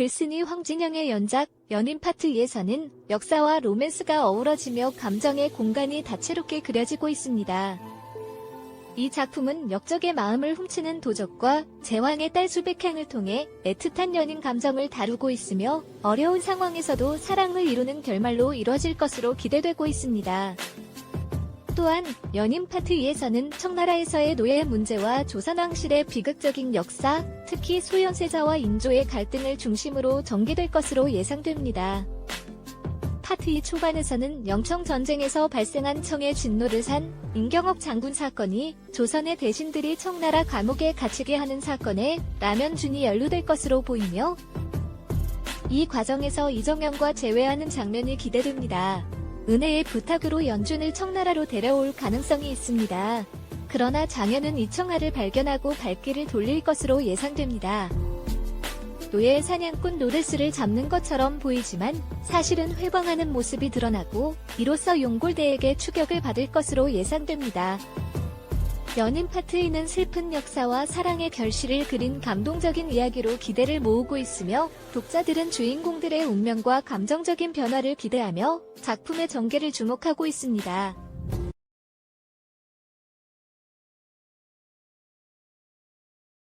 글쓴이 황진영의 연작 연인 파트 2에서는 역사와 로맨스가 어우러지며 감정의 공간이 다채롭게 그려지고 있습니다. 이 작품은 역적의 마음을 훔치는 도적과 제왕의 딸 수백행을 통해 애틋한 연인 감정을 다루고 있으며 어려운 상황에서도 사랑을 이루는 결말로 이뤄질 것으로 기대되고 있습니다. 또한 연인 파트 2에서는 청나라에서의 노예 문제와 조선왕실의 비극적인 역사, 특히 소현세자와 인조의 갈등을 중심으로 전개될 것으로 예상됩니다. 파트 2 초반에서는 영청 전쟁에서 발생한 청의 진노를 산 임경옥 장군 사건이 조선의 대신들이 청나라 감옥에 갇히게 하는 사건에 라면준이 연루될 것으로 보이며 이 과정에서 이정현과 재회하는 장면이 기대됩니다. 은혜의 부탁으로 연준을 청나라로 데려올 가능성이 있습니다. 그러나 장현은 이청아를 발견하고 발길을 돌릴 것으로 예상됩니다. 노예의 사냥꾼 노르스를 잡는 것처럼 보이지만 사실은 회방하는 모습이 드러나고 이로써 용골대에게 추격을 받을 것으로 예상됩니다. 연인 파트이는 슬픈 역사와 사랑의 결실을 그린 감동적인 이야기로 기대를 모으고 있으며 독자들은 주인공들의 운명과 감정적인 변화를 기대하며 작품의 전개를 주목하고 있습니다.